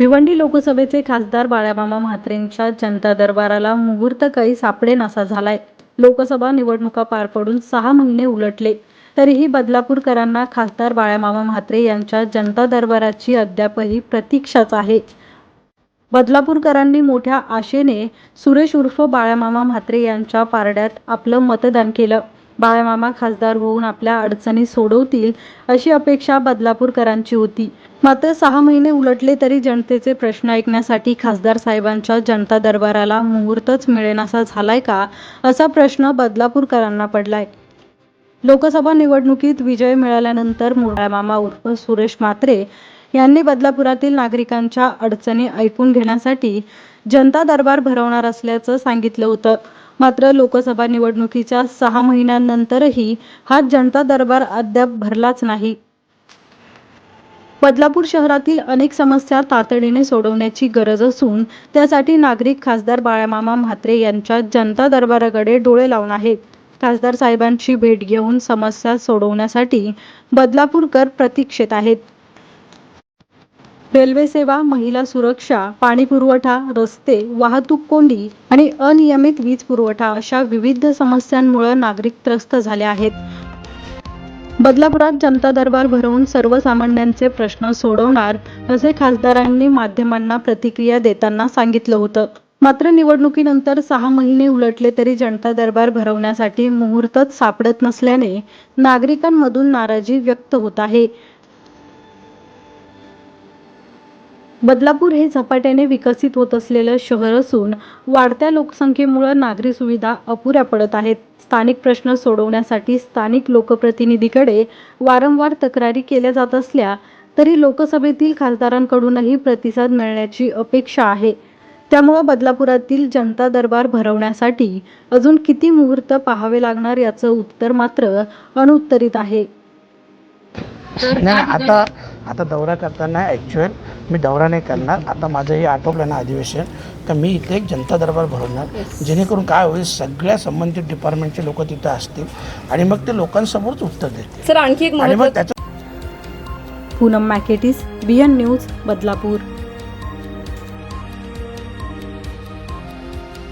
भिवंडी लोकसभेचे खासदार बाळामामा म्हात्रेंच्या जनता दरबाराला मुहूर्त काही सापडे नसा झालाय. लोकसभा निवडणुका पार पडून सहा महिने उलटले. तरीही बदलापूरकरांना खासदार बाळामामा म्हात्रे यांच्या जनता दरबाराची अद्यापही प्रतीक्षाच आहे. बदलापूरकरांनी मोठ्या आशेने सुरेश उर्फ बाळामामा म्हात्रे यांच्या पारड्यात आपलं मतदान केलं. बाळामामा खासदार होऊन आपल्या अडचणी सोडवतील अशी अपेक्षा बदलापूरकरांची होती. मात्र सहा महिने उलटले तरी जनतेचे प्रश्न ऐकण्यासाठी खासदार साहेबांच्या जनता दरबाराला मुहूर्तच मिळेनासा झालाय का असा प्रश्न बदलापूरकरांना पडलाय. लोकसभा निवडणुकीत विजय मिळाल्यानंतर मुळामामा उर्फ सुरेश म्हात्रे यांनी बदलापुरातील नागरिकांच्या अडचणी ऐकून घेण्यासाठी जनता दरबार भरवणार असल्याचं सांगितलं होतं. मात्र लोकसभा निवडणुकीच्या सहा महिन्यांनंतरही हा जनता दरबार अद्याप भरलाच नाही. बदलापूर शहरातील अनेक समस्या तातडीने सोडवण्याची गरज असून त्यासाठी नागरिक खासदार बाळामामा म्हात्रे यांच्या जनता दरबाराकडे डोळे लावून आहेत. खासदार साहेबांची भेट घेऊन समस्या सोडवण्यासाठी बदलापूरकर प्रतीक्षेत आहेत. रेल्वे सेवा महिला सुरक्षा पाणी पुरवठा रस्ते वाहतूक कोंडी आणि अनियमित वीज पुरवठा अशा विविध समस्यांमुळे नागरिक त्रस्त झाले आहेत. बदलापुरात जनता दरबार भरवून सर्वसामान्यांचे प्रश्न सोडवणार असे खासदारांनी माध्यमांना प्रतिक्रिया देताना सांगितलं होतं. मात्र निवडणुकीनंतर सहा महिने उलटले तरी जनता दरबार भरवण्यासाठी मुहूर्तच सापडत नसल्याने नागरिकांमधून नाराजी व्यक्त होत आहे. बदलापूर हे झपाट्याने विकसित होत असलेलं शहर असून वाढत्या लोकसंख्येमुळे नागरी सुविधा अपुऱ्या पडत आहेत. स्थानिक प्रश्न सोडवण्यासाठी स्थानिक लोकप्रतिनिधीकडे वारंवार तक्रारी केल्या जात असल्या तरी लोकसभेतील खासदारांकडूनही प्रतिसाद मिळण्याची अपेक्षा आहे. त्यामुळं बदलापुरातील जनता दरबार भरवण्यासाठी अजून किती मुहूर्त पाहावे लागणार याचं उत्तर मात्र अनुत्तरित आहे. आता आता दौरा करताना ॲक्च्युअल मी दौरा नाही करणार. आता माझं हे आटोपलं ना अधिवेशन तर मी इथे एक जनता दरबार भरवणार. जेणेकरून काय होईल सगळ्या संबंधित डिपार्टमेंटचे लोक तिथं असतील आणि मग ते लोकांसमोरच उत्तर देतील. सर आणखी एक आणि मग त्याचं पूनम मॅकेटिस बी एन न्यूज बदलापूर.